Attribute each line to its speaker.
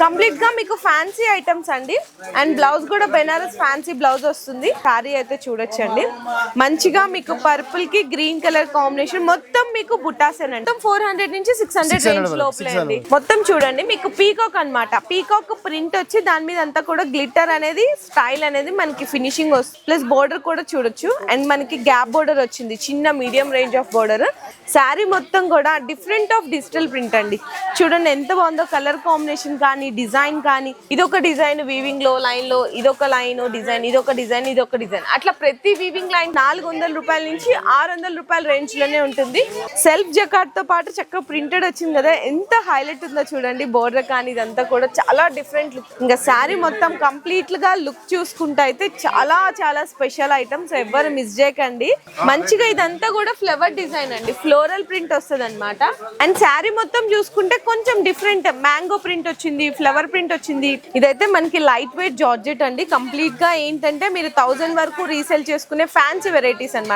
Speaker 1: కంప్లీట్గా మీకు fancy items అండి. అండ్ బ్లౌజ్ కూడా బెనారస్ ఫ్యాన్సీ బ్లౌజ్ వస్తుంది. సారీ అయితే చూడొచ్చండి. మంచిగా మీకు పర్పుల్కి గ్రీన్ కలర్ కాంబినేషన్ మొత్తం మీకు బుట్టాసేనండి మొత్తం ఫోర్ హండ్రెడ్ నుంచి సిక్స్ హండ్రెడ్
Speaker 2: 600
Speaker 1: రేంజ్ లోపలే
Speaker 2: 600
Speaker 1: అండి. మొత్తం చూడండి మీకు పీకాక్ అన్నమాట. పీకాక్ ప్రింట్ వచ్చి దాని మీద అంతా కూడా గ్లిటర్ అనేది స్టైల్ అనేది మనకి ఫినిషింగ్ వస్తుంది ప్లస్ బోర్డర్ కూడా చూడొచ్చు. అండ్ మనకి గ్యాప్ బోర్డర్ వచ్చింది చిన్న medium range of border sari మొత్తం కూడా డిఫరెంట్ ఆఫ్ డిజిటల్ ప్రింట్ అండి. చూడండి ఎంత బాగుందో కలర్ కాంబినేషన్ కానీ డిజైన్ కానీ ఇదొక డిజైన్ వీవింగ్లో లైన్లో ఇదొక లైన్ డిజైన్ ఇదొక డిజైన్ ఇదొక డిజైన్. అట్లా ప్రతి వీవింగ్ లైన్ నాలుగు వందల రూపాయల నుంచి ఆరు వందల రూపాయల రేంజ్లోనే ఉంటుంది. సెల్ఫ్ జకాట్తో పాటు చక్కగా ప్రింటెడ్ వచ్చింది కదా ఎంత హైలైట్ ఉందో చూడండి. బోర్డర్ కానీ ఇదంతా కూడా చాలా డిఫరెంట్ లుక్ ఇంకా శారీ మొత్తం కంప్లీట్గా లుక్ చూసుకుంటే అయితే చాలా చాలా స్పెషల్ ఐటమ్స్ ఎవ్వరు మిస్ చేయకండి. మంచిగా ఇదంతా కూడా ఫ్లవర్ డిజైన్ అండి. ఫ్లోరల్ ప్రింట్ వస్తుంది అనమాట అండ్ శారీ మొత్తం చూసుకుంటే కొంచెం డిఫరెంట్ మ్యాంగో ప్రింట్ వచ్చింది ఫ్లవర్ ప్రింట్ వచ్చింది. ఇదైతే మనకి లైట్ వెయిట్ జార్జెట్ అండి. కంప్లీట్గా ఏంటంటే మీరు థౌజండ్ వరకు రీసేల్ చేసుకునే ఫ్యాన్సీ వెరైటీస్ అనమాట